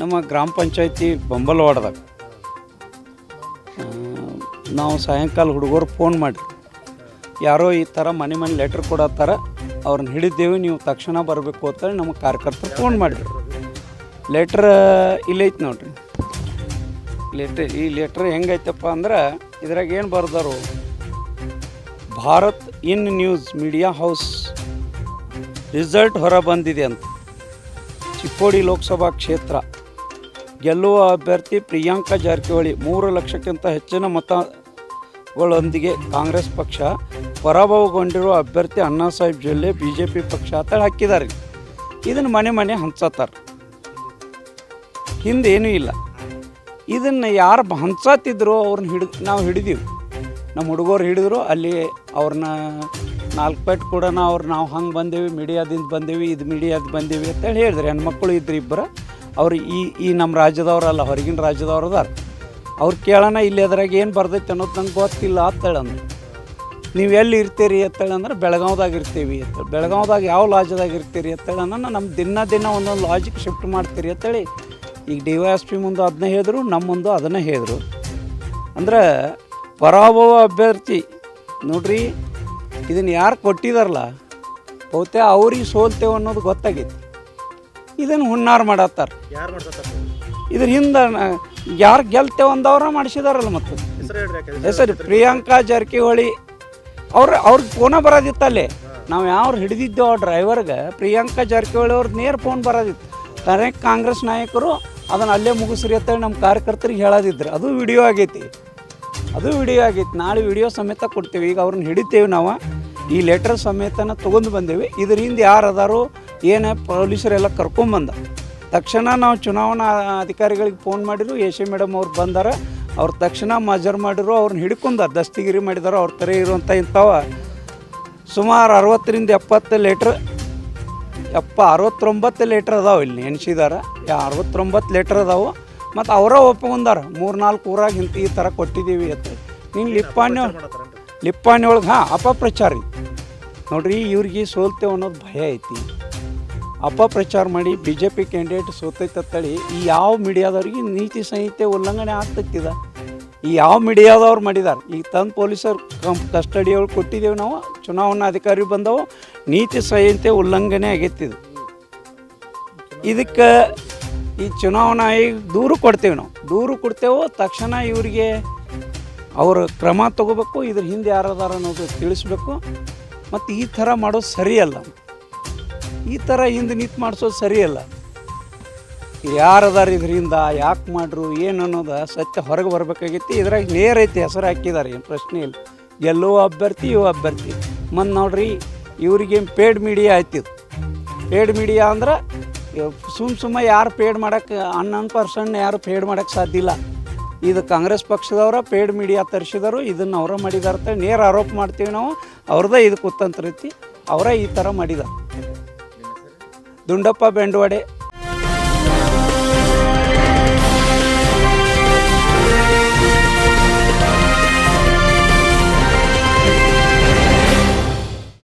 ನಮ್ಮ ಗ್ರಾಮ ಪಂಚಾಯತಿ ಬೊಂಬಲವಾಡದಾಗ ನಾವು ಸಾಯಂಕಾಲ ಹುಡುಗರು ಫೋನ್ ಮಾಡಿ ಯಾರೋ ಈ ಥರ ಮನೆ ಮನೆ ಲೆಟ್ರ್ ಕೊಡತ್ತಾರ, ಅವ್ರನ್ನ ಹಿಡಿದ್ದೇವೆ ನೀವು ತಕ್ಷಣ ಬರಬೇಕು ಅಂತೇಳಿ ನಮ್ಮ ಕಾರ್ಯಕರ್ತರು ಫೋನ್ ಮಾಡಿದ್ರು. ಲೆಟ್ರ್ ಇಲ್ಲೈತೆ ನೋಡ್ರಿ. ಲೆಟ್ರ್, ಈ ಲೆಟ್ರ್ ಹೆಂಗೈತಪ್ಪ ಅಂದ್ರೆ ಇದ್ರಾಗ ಏನು ಬರ್ದಾರು, Bharat in news media house result ಹೊರ ಬಂದಿದೆ ಅಂತ. ಚಿಕ್ಕೋಡಿ ಲೋಕಸಭಾ ಕ್ಷೇತ್ರ. ಗೆಲ್ಲುವ ಅಭ್ಯರ್ಥಿ ಪ್ರಿಯಾಂಕಾ ಜಾರಕಿಹೊಳಿ ಮೂರು ಲಕ್ಷಕ್ಕಿಂತ ಹೆಚ್ಚಿನ ಮತಗಳೊಂದಿಗೆ ಕಾಂಗ್ರೆಸ್ ಪಕ್ಷ ಪರಾಭವಗೊಂಡಿರುವ ಅಭ್ಯರ್ಥಿ Anna Saheb Jolle B J P ಪಕ್ಷ ಅಂತ ಹಾಕಿದ್ದಾರೆ. ಇದನ್ನು ಮನೆ ಮನೆ ಹಂಚತ್ತಾರೆ ಹಿಂದೇನೂ ಇಲ್ಲ. ಇದನ್ನು ಯಾರು ಹಂಚತ್ತಿದ್ರು ಅವ್ರನ್ನ ಹಿಡಿದು ನಾವು ಹಿಡಿದೀವಿ. ನಮ್ಮ ಹುಡುಗರು ಹಿಡಿದ್ರು ಅಲ್ಲಿ ಅವ್ರನ್ನ ನಾಲ್ಕು ಪೇಟ್ ಕೂಡ ಅವ್ರು ನಾವು ಹಂಗೆ ಬಂದೀವಿ, ಮೀಡಿಯಾದಿಂದ ಬಂದೀವಿ, ಇದು ಮೀಡಿಯಾದ ಬಂದೇವಿ ಅಂತೇಳಿ ಹೇಳಿದ್ರು. ಹೆಣ್ಮಕ್ಳು ಇದ್ರು ಇಬ್ಬರು ಅವ್ರು ಈ ಈ ನಮ್ಮ ರಾಜ್ಯದವ್ರಲ್ಲ, ಹೊರಗಿನ ರಾಜ್ಯದವ್ರು ಅದಾರ ಅವ್ರು ಕೇಳೋಣ ಇಲ್ಲಿ ಅದ್ರಾಗ ಏನು ಬರ್ದೈತೆ ಅನ್ನೋದು ನಂಗೆ ಗೊತ್ತಿಲ್ಲ ಅಂತೇಳಿ ಅಂದ್ರು. ನೀವು ಎಲ್ಲಿ ಇರ್ತೀರಿ ಅಂತೇಳಿ ಅಂದ್ರೆ ಬೆಳಗಾವ್ದಾಗ ಇರ್ತೀವಿ ಅಂತ ಬೆಳಗಾವ್ದಾಗ ಯಾವ ಲಾಜ್ದಾಗ ಇರ್ತೀರಿ ಅಂತೇಳಿ ಅಂದ್ರೆ ನಮ್ಮ ದಿನ ದಿನ ಒಂದೊಂದು ಲಾಜಿಕ್ ಶಿಫ್ಟ್ ಮಾಡ್ತೀರಿ ಅಂತೇಳಿ. ಈಗ ಡಿ ವೈ ಎಸ್ ಪಿ ಮುಂದೆ ಅದನ್ನ ಹೇಳಿದ್ರು ನಮ್ಮ ಮುಂದೆ ಅದನ್ನೇ ಹೇಳಿದ್ರು. ಅಂದ್ರೆ ಪರಾಭವ ಅಭ್ಯರ್ಥಿ, ನೋಡ್ರಿ ಇದನ್ನು ಯಾರು ಕೊಟ್ಟಿದಾರಲ್ಲ? ಬಹುತೇಕ ಅವ್ರಿಗೆ ಸೋಲ್ತೇವೆ ಅನ್ನೋದು ಗೊತ್ತಾಗೈತಿ. ಇದನ್ನು ಹುನ್ನಾರ ಮಾಡತ್ತಾರ. ಇದ್ರ ಹಿಂದೆ ಯಾರು ಗೆಲ್ತೇವೆ ಅಂದವ್ರ ಮಾಡಿಸಿದಾರಲ್ಲ ಮತ್ತು. ಸರಿ ಹೆಸರು ಪ್ರಿಯಾಂಕಾ ಜಾರಕಿಹೊಳಿ. ಅವ್ರ ಅವ್ರಿಗೆ ಫೋನ ಬರೋದಿತ್ತಲ್ಲೇ ನಾವು ಯಾವ ಹಿಡಿದಿದ್ದೆವು ಆ ಡ್ರೈವರ್ಗೆ ಪ್ರಿಯಾಂಕಾ ಜಾರಕಿಹೊಳಿ ಅವ್ರದ್ದು ನೇರ ಫೋನ್ ಬರೋದಿತ್ತು. ಕರೆ ಕಾಂಗ್ರೆಸ್ ನಾಯಕರು ಅದನ್ನು ಅಲ್ಲೇ ಮುಗಿಸ್ರಿ ಅಂತೇಳಿ ನಮ್ಮ ಕಾರ್ಯಕರ್ತರಿಗೆ ಹೇಳೋದಿದ್ರು. ಅದು ವಿಡಿಯೋ ಆಗೈತಿ. ಅದು ವಿಡಿಯೋ ಆಗಿತ್ತು. ನಾಳೆ ವಿಡಿಯೋ ಸಮೇತ ಕೊಡ್ತೀವಿ. ಈಗ ಅವ್ರನ್ನ ಹಿಡಿತೇವೆ ನಾವು. ಈ ಲೆಟರ್ ಸಮೇತನ ತೊಗೊಂಡು ಬಂದೇವಿ. ಇದರಿಂದ ಯಾರು ಅದಾರೋ ಏನೇ ಪೊಲೀಸರೆಲ್ಲ ಕರ್ಕೊಂಬಂದ ತಕ್ಷಣ ನಾವು ಚುನಾವಣಾ ಅಧಿಕಾರಿಗಳಿಗೆ ಫೋನ್ ಮಾಡಿದ್ರು ಎ ಮೇಡಮ್ ಅವ್ರು ಬಂದಾರ. ಅವ್ರು ತಕ್ಷಣ ಮಜರ್ ಮಾಡಿದ್ರು ಅವ್ರನ್ನ ಹಿಡ್ಕೊಂಡ. ದಸ್ತಿಗಿರಿ ಮಾಡಿದಾರ. ಅವ್ರ ತರ ಇರುವಂಥ ಇಂಥವ. ಸುಮಾರು ಅರವತ್ತರಿಂದ ಎಪ್ಪತ್ತು ಲೀಟ್ರ್ ಎಪ್ಪ ಅರವತ್ತೊಂಬತ್ತು ಲೀಟ್ರ್ ಅದಾವೆ ಇಲ್ಲಿ. ನೆನೆಸಿದಾರ ಅರವತ್ತೊಂಬತ್ತು ಲೀಟ್ರ್ ಅದಾವು. ಮತ್ತು ಅವರ ಒಪ್ಕೊಂಡಾರ ಮೂರು ನಾಲ್ಕು ಊರಾಗ ಇಂತ ಈ ಥರ ಕೊಟ್ಟಿದ್ದೀವಿ ಅಂತ. ನೀನು ಲಿಪ್ಪಾಣಿ ಲಿಪ್ಪಾಣಿ ಒಳಗೆ ಹಾಂ, ಅಪಪ್ರಚಾರ. ಐತಿ ನೋಡ್ರಿ, ಇವ್ರಿಗೆ ಸೋಲ್ತೇವೆ ಅನ್ನೋದು ಭಯ ಐತಿ. ಅಪಪ್ರಚಾರ ಮಾಡಿ ಬಿ ಜೆ ಪಿ ಕ್ಯಾಂಡಿಡೇಟ್ ಸೋತೈತೆ ಈ ಯಾವ ಮೀಡಿಯಾದವ್ರಿಗೆ ನೀತಿ ಸಂಹಿತೆ ಉಲ್ಲಂಘನೆ ಆಗ್ತೈತಿದ. ಈ ಯಾವ ಮೀಡಿಯಾದವ್ರು ಮಾಡಿದ್ದಾರೆ ಈಗ ತಂದು ಪೊಲೀಸರು ಕಂ ಕಸ್ಟಡಿಯವ್ರು ಕೊಟ್ಟಿದ್ದೇವೆ ನಾವು, ಚುನಾವಣಾ ಅಧಿಕಾರಿ ಬಂದವು, ನೀತಿ ಸಂಹಿತೆ ಉಲ್ಲಂಘನೆ ಆಗೈತಿದು. ಇದಕ್ಕೆ ಈ ಚುನಾವಣಾ ಈಗ ದೂರು ಕೊಡ್ತೇವೆ ನಾವು. ದೂರು ಕೊಡ್ತೇವೋ, ತಕ್ಷಣ ಇವರಿಗೆ ಅವರು ಕ್ರಮ ತಗೋಬೇಕು, ಇದ್ರ ಹಿಂದೆ ಯಾರದಾರ ಅನ್ನೋದು ತಿಳಿಸ್ಬೇಕು. ಮತ್ತು ಈ ಥರ ಮಾಡೋದು ಸರಿಯಲ್ಲ. ಈ ಥರ ಹಿಂದೆ ನಿಂತು ಮಾಡಿಸೋದು ಸರಿಯಲ್ಲ. ಯಾರದಾರ ಇದರಿಂದ, ಯಾಕೆ ಮಾಡ್ರು, ಏನು ಅನ್ನೋದು ಸತ್ಯ ಹೊರಗೆ ಬರ್ಬೇಕಾಗೈತಿ. ಇದ್ರಾಗ ನೇರ ಐತಿ ಹೆಸರು ಹಾಕಿದ್ದಾರೆ, ಏನು ಪ್ರಶ್ನೆ ಇಲ್ಲ. ಎಲ್ಲೋ ಅಭ್ಯರ್ಥಿ ಇವು ಅಭ್ಯರ್ಥಿ. ಮತ್ತು ನೋಡ್ರಿ, ಇವ್ರಿಗೇನು ಪೇಡ್ ಮೀಡಿಯಾ ಆಯ್ತಿದ್ದು ಪೇಡ್ ಮೀಡಿಯಾ ಅಂದ್ರೆ ಸುಮ್ಮ ಸುಮ್ಮ ಯಾರು ಪೇಡ್ ಮಾಡೋಕ್ಕೆ, ಹನ್ನೊಂದು ಪರ್ಸೆಂಟ್ ಯಾರು ಪೇಡ್ ಮಾಡೋಕ್ಕೆ ಸಾಧ್ಯ ಇಲ್ಲ. ಇದು ಕಾಂಗ್ರೆಸ್ ಪಕ್ಷದವರ ಪೇಡ್ ಮೀಡಿಯಾ ತರಿಸಿದರು ಇದನ್ನು ಅವರ ಮಾಡಿದಾರ ಅಂತ ನೇರ ಆರೋಪ ಮಾಡ್ತೀವಿ ನಾವು. ಅವ್ರದ್ದೇ ಇದು ಕುತಂತ್ರ ಐತಿ ಅವರೇ ಈ ಥರ ಮಾಡಿದ ದುಂಡಪ್ಪ ಬೆಂಡವಾಡೆ